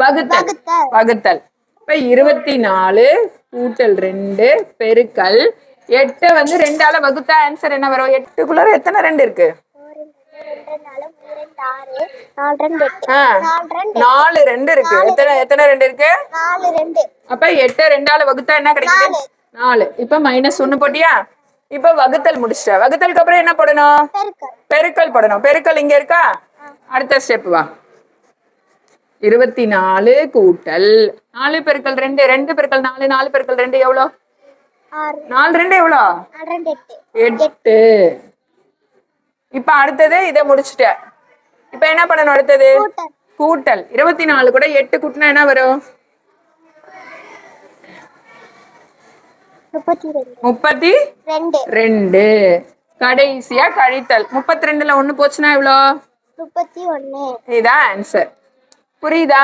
வகுத்தல். வகுத்தல். இப்ப இருபத்தி நாலு கூட்டல் ரெண்டு பெருக்கல். எட்டு வந்து ரெண்டால வகுத்தா ஆன்சர் என்ன வரும்? எட்டுக்குள்ளார எத்தனை ரெண்டு இருக்கு? நாலு ரெண்டு இருக்கு. எத்தனை எத்தனை ரெண்டு இருக்கு? அப்ப எட்டு ரெண்டால வகுத்தா என்ன கிடைக்குது? நாலு. இப்ப மைனஸ் ஒண்ணு போட்டியா? இப்ப வகுத்தல் முடிச்சிட்ட. வகுத்தலுக்கு அப்புறம் என்ன போடணும்? பெருக்கல். போடணும். பெருக்கல் இங்க இருக்கா? அடுத்த ஸ்டெப் வா. இருபத்தி நாலு கூட்டல். நாலு பெருக்கல் ரெண்டு ரெண்டு பெருக்கல் நாலு நாலு பெருக்கல் ரெண்டு எவ்வளோ? நாலு ரெண்டு எவ்வளோ? எட்டு. இப்ப அடுத்தது இதை முடிச்சிட்ட. இப்ப என்ன பண்ணணும் அடுத்தது? கூட்டல். இருபத்தி நாலு கூட எட்டு கூட்டினா என்ன வரும்? முப்பத்தி ரெண்டு. கடைசியா கழித்தல். முப்பத்தி ரெண்டுல ஒண்ணு போச்சுன்னா எவ்வளோ? முப்பத்தி ஒண்ணு. இதுதான் ஆன்சர் por idade.